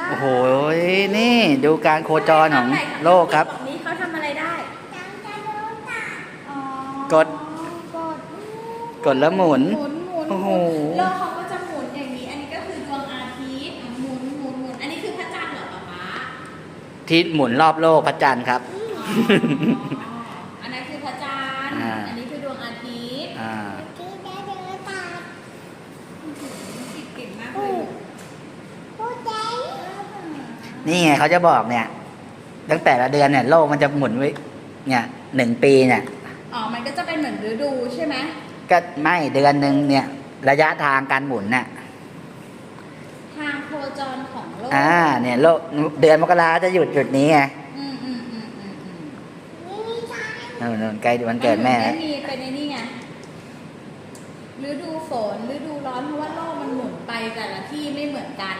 ได้โอ้โห นี่ดูการโคจรของโลกครับ ตรงนี้เขาทำอะไรได้อ๋อกดกด กดแล้วหมุน หมุนหมุนโอ้โห โลกเขาก็จะหมุนอย่างนี้ อันนี้ก็คือดวงอาทิตย์อะหมุนหมุนหมุน อันนี้คือพระจันทร์เหรอป๊าป๊าที่หมุนรอบโลกพระจันทร์ครับ อ๋ออันนั้นคือพระจันทร์ อ่า อันนี้คือดวงอาทิตย์ อ่า ติดเก่งมากเลย นี่ไงเขาจะบอกเนี่ย ตั้งแต่ละเดือนเนี่ยโลกมันจะหมุนไว้ เนี่ยหนึ่งปีเนี่ย อ๋อ มันก็จะเป็นเหมือนฤดูใช่ไหมก็ไม่เดือนหนึ่งเนี่ย ระยะทางการหมุนน่ะทางโคจรของโลกอ่าเนี่ยโลกเดือนมกราจะหยุดจุดนี้ไงอืมอืมอืมอืมอืมนู่นนู่นใกล้วันเกิดแม่นแล้วไม่มีเป็นในนี่ไงฤดูฝนฤดูร้อนเพราะว่าโลกมันหมุนไปแต่ละที่ไม่เหมือนกัน